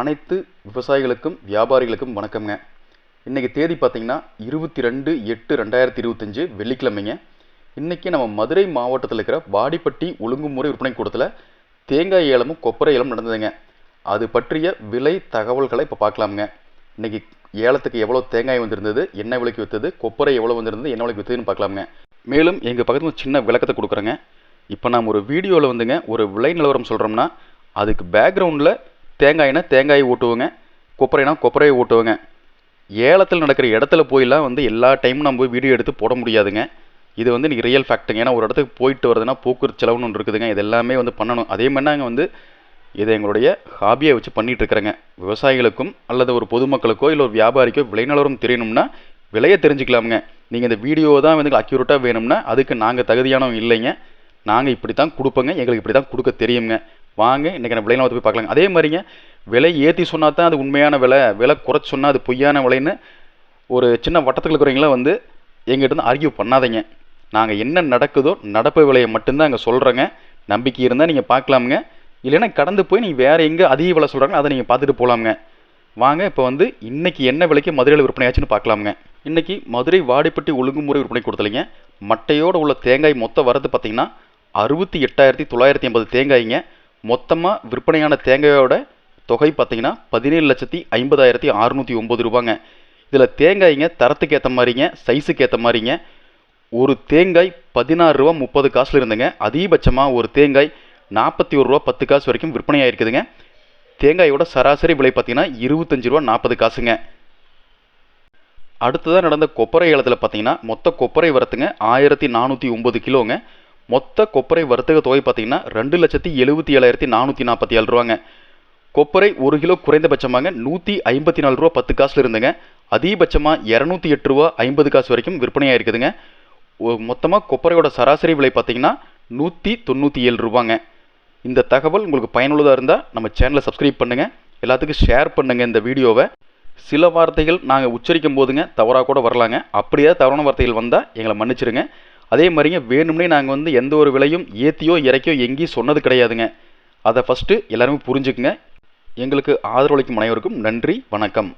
அனைத்து விவசாயிகளுக்கும் வியாபாரிகளுக்கும் வணக்கம்ங்க. இன்றைக்கி தேதி பார்த்தீங்கன்னா இருபத்தி ரெண்டு எட்டு ரெண்டாயிரத்தி இருபத்தஞ்சு வெள்ளிக்கிழமைங்க. இன்றைக்கி நம்ம மதுரை மாவட்டத்தில் இருக்கிற வாடிப்பட்டி ஒழுங்குமுறை விற்பனை கூடத்தில் தேங்காய் ஏலமும் கொப்பரை ஏலம் நடந்ததுங்க. அது பற்றிய விலை தகவல்களை இப்போ பார்க்கலாமுங்க. இன்றைக்கி ஏலத்துக்கு எவ்வளோ தேங்காய் வந்திருந்தது என்ன விலைக்கு விற்றது கொப்பரை எவ்வளோ வந்திருந்தது என்ன விலைக்கு விற்றுதுன்னு பார்க்கலாமுங்க. மேலும் எங்கள் பக்கத்தில் ஒரு சின்ன விளக்கத்தை கொடுக்குறேங்க. இப்போ நாம் ஒரு வீடியோவில் வந்துங்க ஒரு விலை நிலவரம் சொல்கிறோம்னா அதுக்கு பேக்ரவுண்டில் தேங்காய்னா தேங்காயை ஊட்டுவோங்க. கொப்பரைனா கொப்பரையை ஊட்டுவோங்க. ஏலத்தில் நடக்கிற இடத்துல போயெல்லாம் வந்து எல்லா டைமும் நம்ம போய் வீடியோ எடுத்து போட முடியாதுங்க. இது வந்து நீங்கள் ரியல் ஃபேக்ட்டுங்க ஏன்னா ஒரு இடத்துக்கு போயிட்டு வருதுன்னா போக்குவரத்து செலவுன்னு ஒன்று இருக்குதுங்க. இது எல்லாமே வந்து பண்ணணும். அதே மாதிரி நாங்கள் வந்து இதை எங்களுடைய ஹாபியை வச்சு பண்ணிகிட்ருக்குறேங்க விவசாயிகளுக்கும் அல்லது ஒரு பொதுமக்களுக்கோ இல்லை ஒரு வியாபாரிக்கோ விளைநிலவரம் தெரியணும்னா விலையை தெரிஞ்சுக்கலாமுங்க. நீங்கள் இந்த வீடியோ தான் வந்து அக்யூரேட்டாக வேணும்னா அதுக்கு நாங்கள் தகுதியானவங்க இல்லைங்க. நாங்கள் இப்படி தான் கொடுப்போங்க. எங்களுக்கு இப்படி தான் கொடுக்க தெரியுங்க. வாங்க இன்றைக்கி நான் நிலவரத்தை போய் பார்க்கலாங்க. அதே மாதிரிங்க விலை ஏற்றி சொன்னால் தான் அது உண்மையான விலை விலை குறைச்சி சொன்னால் அது பொய்யான விலைன்னு ஒரு சின்ன வட்டத்தில் இருக்கிறவங்களாம் வந்து எங்கிட்ட இருந்து ஆர்கியூ பண்ணாதீங்க. நாங்கள் என்ன நடக்குதோ நடப்பு விலையை மட்டும்தான் அங்கே சொல்கிறோங்க நம்பிக்கை இருந்தால் நீங்கள் பார்க்கலாமுங்க. இல்லைன்னா கடந்து போய் நீங்கள் வேறு எங்கே அதிக விலை சொல்கிறாங்க அதை நீங்கள் பார்த்துட்டு போகலாமுங்க வாங்க இப்போ வந்து இன்றைக்கி என்ன விலைக்கு மதுரையில் விற்பனை ஆச்சுன்னு பார்க்கலாமுங்க. இன்னைக்கு மதுரை வாடிப்பட்டி ஒழுங்குமுறை விற்பனை கொடுத்தலைங்க. மட்டையோடு உள்ள தேங்காய் மொத்த வரது பார்த்தீங்கன்னா அறுபத்தி எட்டாயிரத்தி தொள்ளாயிரத்தி ஐம்பது தேங்காய்ங்க. மொத்தமாக விற்பனையான தேங்காயோட தொகை பார்த்தீங்கன்னா பதினேழு லட்சத்தி ஐம்பதாயிரத்தி அறுநூற்றி ஒம்பது ரூபாங்க. இதில் தேங்காய்ங்க தரத்துக்கு ஏற்ற மாதிரிங்க சைஸுக்கு ஏற்ற மாதிரிங்க. ஒரு தேங்காய் பதினாறு ரூபா முப்பது காசில் இருந்துங்க. அதிகபட்சமாக ஒரு தேங்காய் நாற்பத்தி ஒரு ரூபா பத்து காசு வரைக்கும் விற்பனை ஆகிருக்குதுங்க தேங்காயோட சராசரி விலை பார்த்தீங்கன்னா இருபத்தஞ்சி ரூபா நாற்பது காசுங்க. அடுத்ததாக நடந்த கொப்பரை ஏலத்தில் பார்த்தீங்கன்னா மொத்த கொப்பரை வரத்துங்க ஆயிரத்தி நானூற்றி ஒம்பது கிலோங்க. மொத்த கொப்பரை வர்த்தக தொகை பார்த்தீங்கன்னா ரெண்டு லட்சத்தி எழுபத்தி ஏழாயிரத்தி நானூற்றி நாற்பத்தி ஏழு ரூபாங்க. கொப்பரை ஒரு கிலோ குறைந்தபட்சமாக நூற்றி ஐம்பத்தி நாலு ரூபா பத்து காசில் இருந்துங்க. அதிகபட்சமாக இரநூத்தி எட்டு ரூபா ஐம்பது காசு வரைக்கும் விற்பனையாக இருக்குதுங்க மொத்தமாக கொப்பரையோட சராசரி விலை பார்த்தீங்கன்னா நூற்றி தொண்ணூற்றி ஏழு ரூபாங்க. இந்த தகவல் உங்களுக்கு பயனுள்ளதாக இருந்தால் நம்ம சேனலை சப்ஸ்கிரைப் பண்ணுங்கள் எல்லாத்துக்கும் ஷேர் பண்ணுங்கள் இந்த வீடியோவை. சில வார்த்தைகள் நாங்கள் உச்சரிக்கும் போதுங்க தவறாக கூட வரலாங்க. அப்படியே தவறான வார்த்தைகள் வந்தால் எங்களை மன்னிச்சிருங்க. அதே மாதிரிங்க வேணும்னே நாங்கள் வந்து எந்த ஒரு விலையும் ஏற்றியோ இறக்கியோ எங்கேயும் சொன்னது கிடையாதுங்க. அதை ஃபஸ்ட்டு எல்லாருமே புரிஞ்சுக்குங்க. எங்களுக்கு ஆதரவளிக்கும் அனைவருக்கும் நன்றி வணக்கம்.